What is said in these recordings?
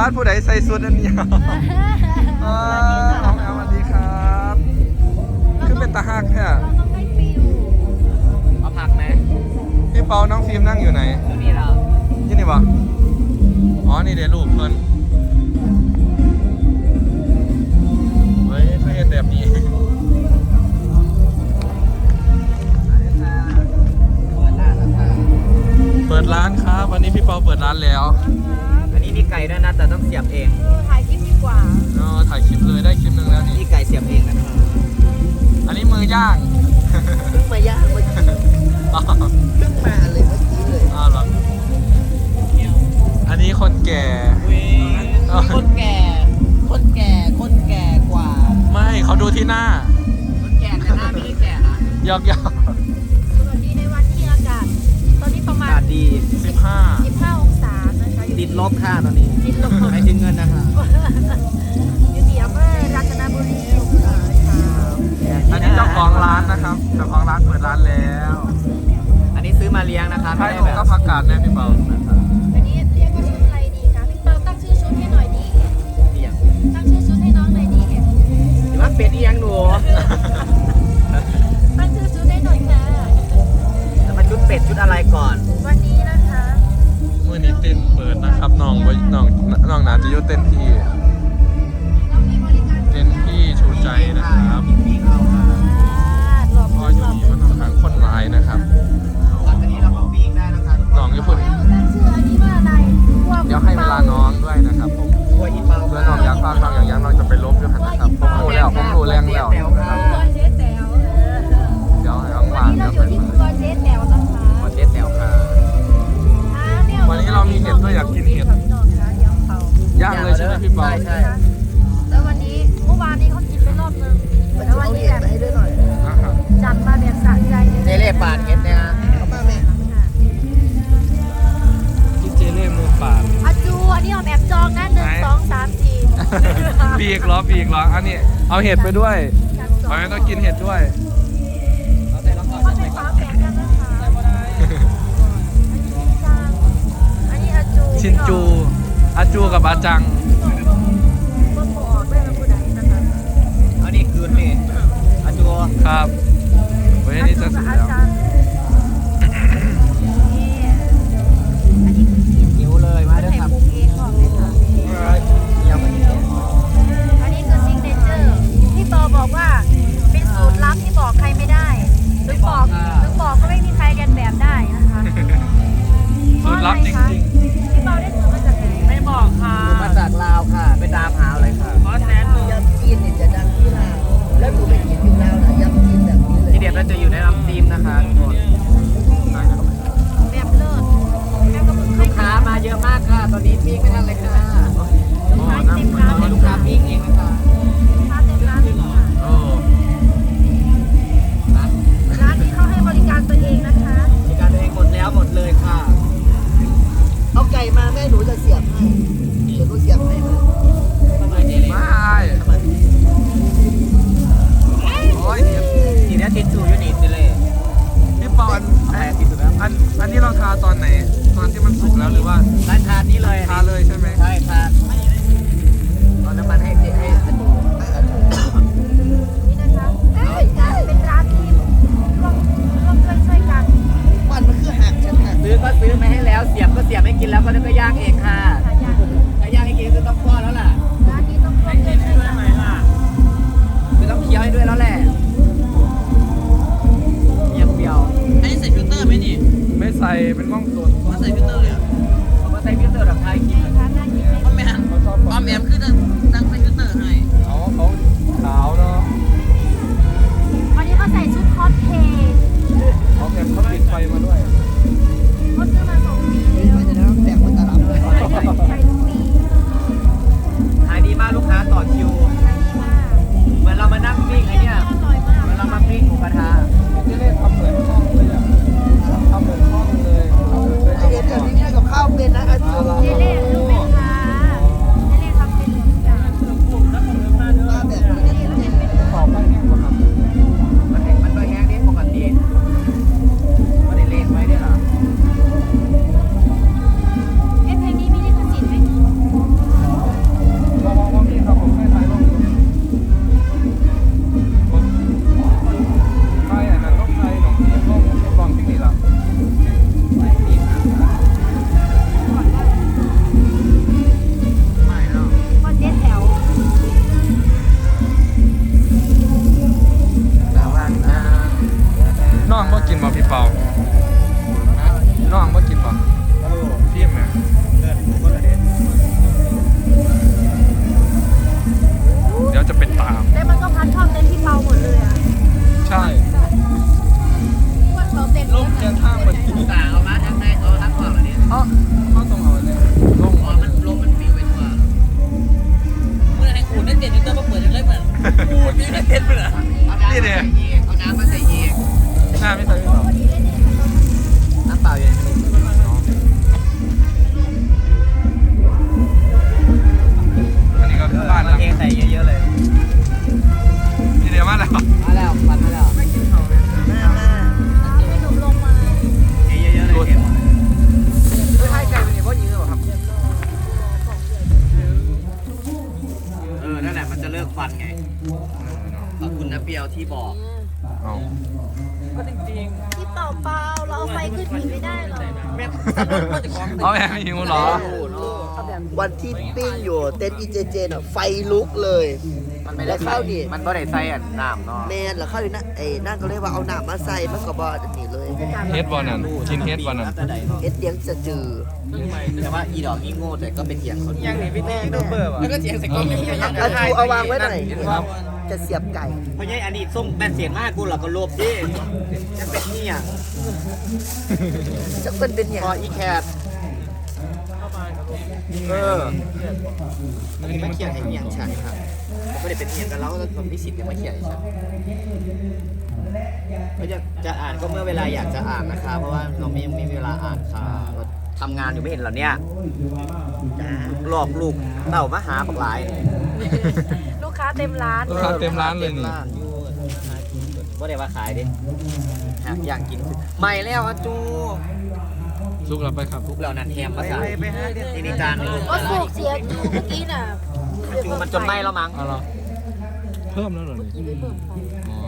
ดีครับป้าดผู้ใดใส่สุดอันเนี้ยเออน้องแอลสวัสดีครับขึ้นเป็นตาหักแท้เราต้องได้ฟิลเอาผักไหมพี่เปาน้องฟิล์มนั่งอยู่ไหนไม่มีเรายี่นี่วะอ๋อ นี่เดี๋ยวรูปเพิ่นเฮ้ยเขาเห็นแบบนี้เปิดร้านครับ วันนี้พี่เปาเปิดร้านแล้ว อันนี้มีไก่ด้วยนะแต่ต้องเสียบเองถ่ายคลิปดีกว่าเออถ่ายคลิปเลยได้คลิปหนึ่งแล้วนี่มีไก่เสียบเองนะครับอันนี้มือย่างเพิ่งมาย่างเมื่อกี้อ๋อเพิ่งมาเลยเมื่อกี้เลยอ้าวเหรออันนี้คนแก่มีคนแก่ คนแก่ คนแก่กว่า ไม่เขาดูที่หน้าคนแก่แต่หน้าไม่ได้แก่นะยอกยอกสวัสดีในวันที่อากาศ ตอนนี้ประมาอาณกาศดี สิบห้า 15องศานะคะอยู่ ติดลบค่ะตอนนี้ติดลบ ไม่ถึงเงินนะคะอยู่ที่อำเภอรัตนบุรีค่ะอันนี้เจ้าของร้านนะครับเจ้าของร้านเปิดร้านแล้ว อันนี้ซื้อมาเลี้ยงนะคะใช่ไม่ได้ผมแบบก็พักการแน่พี่เปา ไหมพี่เปาใช่ใช่แล้ววันนี้เมื่อวานนี้เขากินไปรอบนึงมันแล้วจะวันเอานี้เห็ดแบบมาให้ด้วยหน่อยนะครับจัดมาแบบสะใจเลยเจเล่ปาดเห็ดเนี่ยฮะเอามาแม่ที่เจเล่มือปราบอาจูอันนี้เอาแบบจองนะหนึ่งสองสามสี่ปีกเหรอปีกเหรออันนี้เอาเห็ดไปด้วยจัดจเอาให้ต้องกินเห็ดด้วยเอาใส่รองเท้าเขาใส่เป็นไปฝาแฝดกันนะคะอันนี้อาจูชินจูอาจูกับอาจัง ครับเว้ยนี่จะสุดแล้ว ตอนนี้ปิ้งไม่ทันเลยค่ะ ซื้อก็ซื้อมาให้แล้ว เสียบก็เสียบให้กินแล้วก็นึกก็ย่างเองค่ะค่ะย่างถ้าย่างให้กินคือต้องป้อนแล้วล่ะร้านนี้ต้องร่วมด้วยช่วยกันคือต้องเคี้ยวให้ด้วยแล้วแหละเยี่ยมเปรี้ยวอันนี้ใส่ฟิลเตอร์ไหมนี่ไม่ใส่เป็นกล้องสดมันใส่ฟิลเตอร์เลยอะเอามาใส่ฟิลเตอร์แบบไทยกินร้านน่ากินไหมเพราะแม่นเขาชอบปอมแอมคือตั้งตั้งใส่ฟิลเตอ ดนี่ได้เจ็ดเหมือนะนี่เอาน้ำ อบคุณนะเปียวที่บอกเอาที่เปาเปาเราเอาไฟขึ้นอีกไม่ได้หรอแม่สนุกว่าจะของเอาแม่หิวเหรอ วันที่ปิ้งอยู่เต้นอีเจเจน่ะไฟลุกเลย มันไม่แล้ได้วข้าวนี่มันก็ได้ใส่อันน้ำเนาะแมนแล้วข้าวนี่นะเอ้นั่นก็เลยว่าเอาหนามมาใส่มันก็บอันนี้เลยเฮ็ดบอลนั่นกินเฮ็ดบอลนั่นเอ็ดเลี้ยงจะจือแต่ว่าอีดอกอีโง่แต่ก็เป็นเถียงคนยังนี่พี่เต้ยูทูบเบอร์แล้วก็เสียงใส่กล้องนี่ยังเอาชูเอาวางไว้หน่อย จะเสียบไก่เพราะยัยอันนี้ส่งแบนเสียงมากกูหรอกก็ลบดิจะเป็นนี่อะจะเป็นเป็นอย่างพออีแคทเอออันนี้มาเขียนให้เอียงฉันครับไม่ได้เป็นเอียงกันแล้วผมมีสิทธิ์ที่มาเขียนให้ฉันก็จะจะอ่านก็เมื่อเวลาอยากจะอ่านนะคะ เพราะว่าเราไม่ไม่มีเวลาอ่านค่ะเราทำงานอยู่ไม่เห็นเหรอเนี่ยหลอกลูกเต่ามาหาปากหลายลูกค้า เต็มร้าน ลูกค้าเต็มร้านเลยนี่ว่าได้ว่าขายดิหากอยากกินคือไม่แล้วอะจูซุกเราไปครับทุกแล้วนั่นแฮมภาษาที่นี่จานหนึงก็สูกเสียจูเมื่อกี้น่ะจูมันจนไหม้แล้วมั้งเอาเหรอเพิ่มแล้วเหรอนี่ยี่ไม่เพิ่มไฟ อ๋อ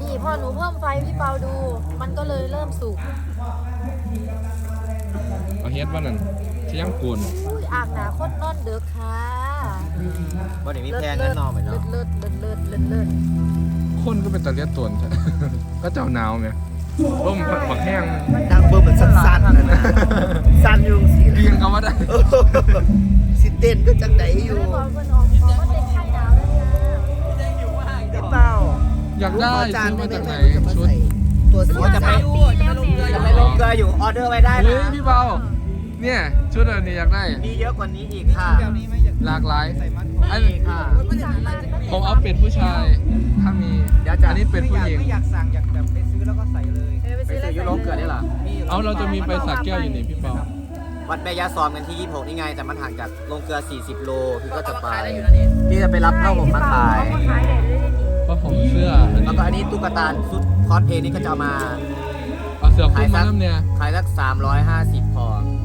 นี่พอหนูเพิ่มไฟพี่เปาดู มันก็เลยเริ่มสุกเอาเฮ็ดบอลนั่น เที่ยงกูนอุ้ยอ่างหนาโคตรนอนเด้อค่ะว่าเดี๋ยวมีแพงแน่นอนเหมือนเนาะเลิศเลิศเลิศเลิศเลิศคนก็เป็นตะเลียดตวนใช่ก็เจ้าหนาวไงร่มบักแห้งดังเบอร์เหมือนสั้นๆนะนะสั้นอยู่สิเรียงเขาว่าได้เออสิเต้นก็จังไหนอยู่เลยบอกเพื่อนออกออกมาเต็มข้างดาวเลยค่ะพี่เป้าอยากได้จานซื้อไม่มาได้จากไหนจะมาชุดใส่ตัวสีจะไปปีแล้วเนี่ยจะไปลงเกลืออยู่ออเดอร์ไว้ได้เฮ้ยนะพี่เบา เนี่ยชุดอันนี้อยากได้ มีเยอะกว่านี้อีกค่ะ หลากหลายอันนี่ค่ะ ผมเอาเป็นผู้ชาย ถ้ามีเดี๋ยวจะอันนี้เป็นผู้หญิง ไม่อยากสั่งอยากแบบไปซื้อแล้วก็ใส่เลยเออไปไปซื้อซื้อยูโรเกลือได้เหรอเอาเราจะมีไปสักแก้วอยู่นี่พี่เปาวัดแม่ยาซอมกันที่ 26 นี่ไง แต่มันห่างจากลงเกลือ 40 โล พี่ก็จะไปขายได้อยู่นะนี่พี่จะไปรับเข้าผมมาขายเอขายได้เลยนี่เพราะผมเสื้ออันแล้วนี้ก็อันนี้ตุ๊กตาชุดคอสเพลย์นี่ก็จะเอามา เอาเสื้อคลุมมาน้ำเนี่ย ขายสัก 350 พอเอา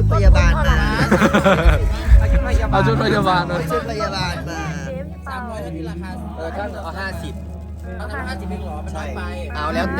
ชุดพยาบาลมาเอาชุดพยาบาลเอามาชุดพยาบาลมาเชฟพี่เปาสามร้อยเท่าที่ราคาเออถ้าเอา50เอาทำห้าสิบเองเหรอมันน้อยไป เอาแล้ว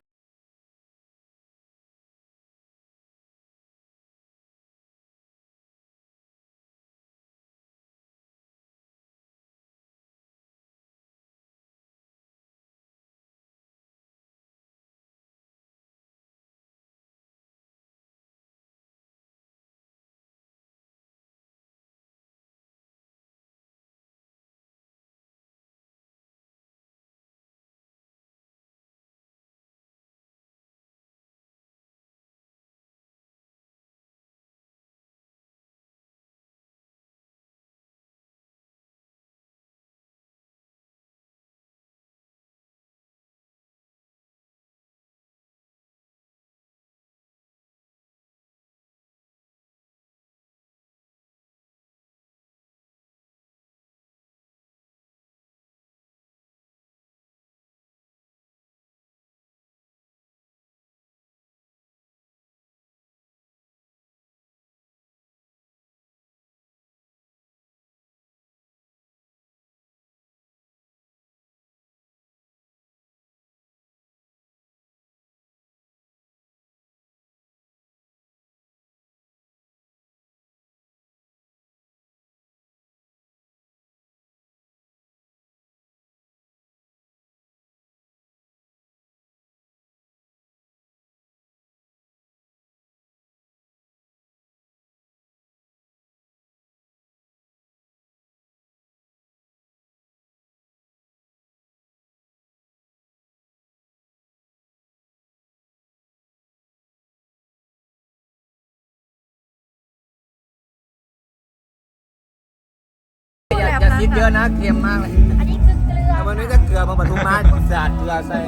เยอะนะเค็มมากเลยอันนี้คือเกลือแต่มันไม่ได้เกลือมาปทุมมาสาดเกลือใส่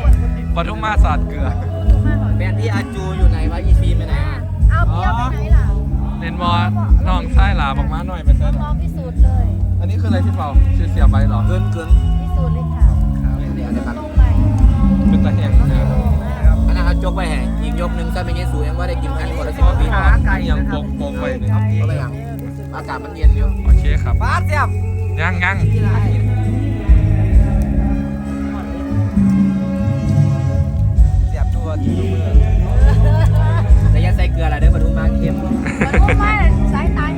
โอเคปทุมมาศาสตร์เกลือแฟนที่อาจูอยู่ไหนวะอีฟีไปไหนอะวะเอาพี่เอาไปไหนล่ะเล่นมอน้องไส้หลาบอกมาหน่อยไปเซ็เรานลองพิสูจน์เลย อันนี้คืออะไรพี่เปาชื่อเสียบไปเหรอเกินเกินพิสูจน์เลยค่ะเดี๋ยวเดี๋ยวกันลงไปเป็นตะแหงนะลงแล้วอันนั้นเขาจกไปแห่อีกยกหนึ่งถ้าไม่งี้สูยังว่าได้กินกันคนละสิบปีขาไก่ยังโปกโปกไว้เนี่ยก็ไปยัง อากาศมันเย็นอยู่โอเคครับป้าเสียบยังยังเสียบตัวจิ้มมือแต่ยังใส่เกลืออะไรเด้อปทุมมาเค็มปทุมมาสายตาย